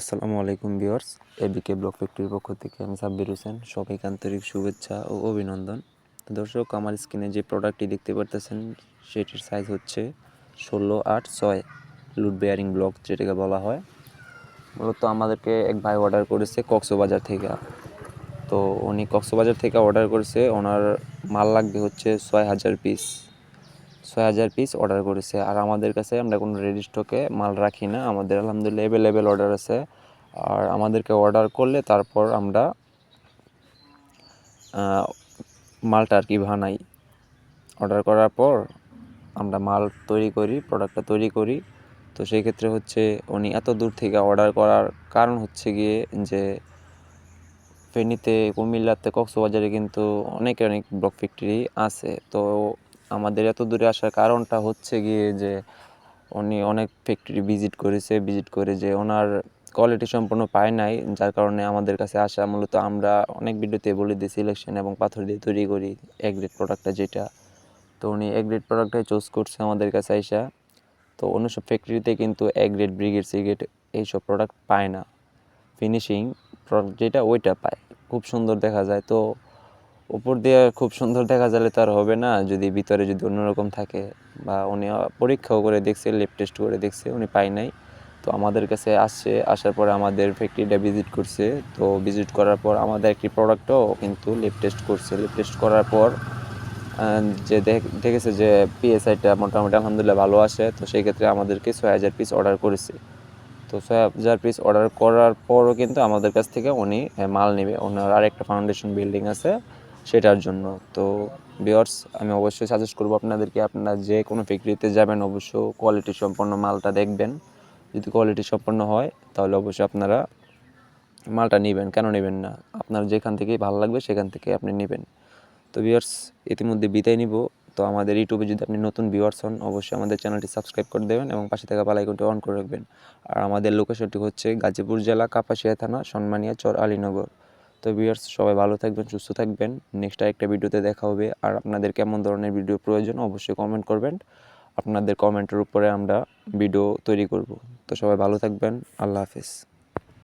আসসালামু আলাইকুম viewers এবিকে block ফ্যাক্টরির পক্ষ থেকে আমি সাব্বির হোসেন। সবাইকে আন্তরিক শুভেচ্ছা ও অভিনন্দন। তো দর্শক, আমার স্ক্রিনে যে প্রোডাক্টটি দেখতে পারতেছেন, সেটির সাইজ হচ্ছে ষোলো আট ছয় লুট বেয়ারিং ব্লক যেটাকে বলা হয়। মূলত আমাদেরকে এক ভাই অর্ডার করেছে কক্সবাজার থেকে। তো উনি কক্সবাজার থেকে অর্ডার করেছে, ওনার মাল লাগবে হচ্ছে ছয় হাজার পিস ছয় হাজার পিস অর্ডার করেছে। আর আমাদের কাছে আমরা কোনো রেডি স্টকে মাল রাখি না। আমাদের আলহামদুলিল্লাহ অ্যাভেলেবেল অর্ডার আছে। আর আমাদেরকে অর্ডার করলে তারপর আমরা মালটা আর কি বানাই। অর্ডার করার পর আমরা মাল তৈরি করি প্রোডাক্টটা তৈরি করি। তো সেই ক্ষেত্রে হচ্ছে উনি এত দূর থেকে অর্ডার করার কারণ হচ্ছে গিয়ে যে, ফেনীতে, কুমিল্লাতে, কক্সবাজারে কিন্তু অনেক অনেক ব্লক ফ্যাক্টরি আছে। তো আমাদের এত দূরে আসার কারণটা হচ্ছে গিয়ে যে উনি অনেক ফ্যাক্টরি ভিজিট করেছে ভিজিট করে যে ওনার কোয়ালিটি সম্পূর্ণ পায় নাই, যার কারণে আমাদের কাছে আসা মূলত আমরা অনেক ভিডিওতে বলে দিই সিলেকশন এবং পাথর দিয়ে তৈরি করি এক গ্রেড প্রোডাক্টটা যেটা। তো উনি এক গ্রেড প্রোডাক্টটাই চুজ করছে আমাদের কাছে আইসা। তো অন্য সব ফ্যাক্টরিতে কিন্তু এক গ্রেড ব্রিগেড সিগ্রেড এইসব প্রোডাক্ট পায় না। ফিনিশিং প্রোডাক্ট যেটা ওইটা পায়। খুব সুন্দর দেখা যায়। তো উপর দিয়ে খুব সুন্দর দেখা গেলে তো আর হবে না। যদি ভিতরে যদি অন্যরকম থাকে, বা উনি পরীক্ষাও করে দেখছে লেপ টেস্ট করে দেখছে, উনি পায় নাই। তো আমাদের কাছে আসছে, আসার পরে আমাদের ফ্যাক্টরিটা ভিজিট করছে। তো ভিজিট করার পর আমাদের একটি প্রোডাক্টও কিন্তু লেপ টেস্ট করছে। লেপ টেস্ট করার পর যে দেখ- দেখেছে যে পিএসআইটা মোটামুটি আলহামদুলিল্লাহ ভালো আসে তো সেই ক্ষেত্রে আমাদেরকে ছয় হাজার পিস অর্ডার করেছে। তো ছয় হাজার পিস অর্ডার করার পরও কিন্তু আমাদের কাছ থেকে উনি মাল নেবে। ওনার আরেকটা ফাউন্ডেশন বিল্ডিং আছে। সেটার জন্য। তো বিয়ার্স আমি অবশ্যই সাজেস্ট করব আপনাদেরকে, আপনারা যে কোনো ফ্যাক্টরিতে যাবেন অবশ্য কোয়ালিটি সম্পন্ন মালটা দেখবেন। যদি কোয়ালিটি সম্পন্ন হয়, তাহলে অবশ্যই আপনারা মালটা নেবেন। কেন নেবেন না? আপনার যেখান থেকে ভালো লাগবে, সেখান থেকে আপনি নেবেন। তো ভিউয়ার্স ইতিমধ্যে বিদায় নিব। তো আমাদের ইউটিউবে যদি আপনি নতুন ভিউয়ার্স হন, অবশ্যই আমাদের চ্যানেলটি সাবস্ক্রাইব করে দেবেন এবং পাশে থাকা পালাইকনটি অন করে রাখবেন। আর আমাদের লোকেশনটি হচ্ছে গাজীপুর জেলা, কাপাসিয়া থানা, সন্মানিয়া, চর আলীনগর। তো ভিউয়ার্স সবাই ভালো থাকবেন, সুস্থ থাকবেন। নেক্সট আরেকটা ভিডিওতে দেখা হবে। আর আপনাদের কেমন ধরনের ভিডিও প্রয়োজন, অবশ্যই কমেন্ট করবেন। আপনাদের কমেন্টের উপরে আমরা ভিডিও তৈরি করব। তো সবাই ভালো থাকবেন। আল্লাহ হাফেজ।